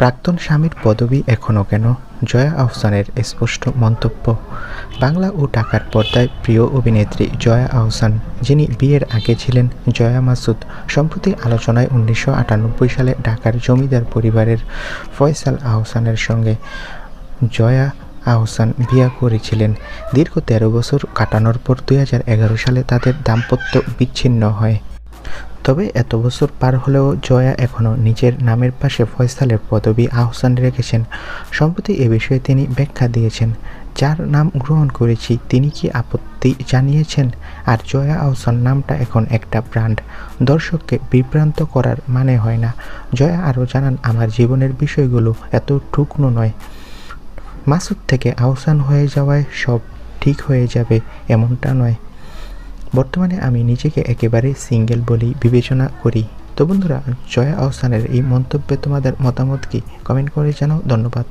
প্রাক্তন স্বামীর পদবি এখনও কেন? জয়া আহসানের স্পষ্ট মন্তব্য। বাংলা ও টাকার পর্দায় প্রিয় অভিনেত্রী জয়া আহসান, যিনি বিয়ের আগে ছিলেন জয়া মাসুদ, সম্প্রতি আলোচনায় উনিশশো আটানব্বই সালে ঢাকার জমিদার পরিবারের ফয়সাল আহসানের সঙ্গে জয়া আহসান বিয়া করেছিলেন। দীর্ঘ তেরো বছর কাটানোর পর দু হাজার এগারো সালে তাদের দাম্পত্য বিচ্ছিন্ন হয়। তবে এত বছর পার হলেও জয়া এখনও নিজের নামের পাশে ফয়সালের পদবি আহসান রেখেছেন। সম্প্রতি এ বিষয়ে তিনি ব্যাখ্যা দিয়েছেন, যার নাম গ্রহণ করেছি, তিনি কি আপত্তি জানিয়েছেন? আর জয়া আহসান নামটা এখন একটা ব্র্যান্ড। দর্শককে বিভ্রান্ত করার মানে হয় না। জয়া আরও জানান, আমার জীবনের বিষয়গুলো এত টুকনো নয়। মাসুদ থেকে আহসান হয়ে যাওয়ায় সব ঠিক হয়ে যাবে, এমনটা নয়। বর্তমানে আমি নিজেকে একেবারে সিঙ্গেল বলেই বিবেচনা করি। তো বন্ধুরা, জয়া আহসানের এই মন্তব্যে তোমাদের মতামত কি? কমেন্ট করে জানাও, ধন্যবাদ।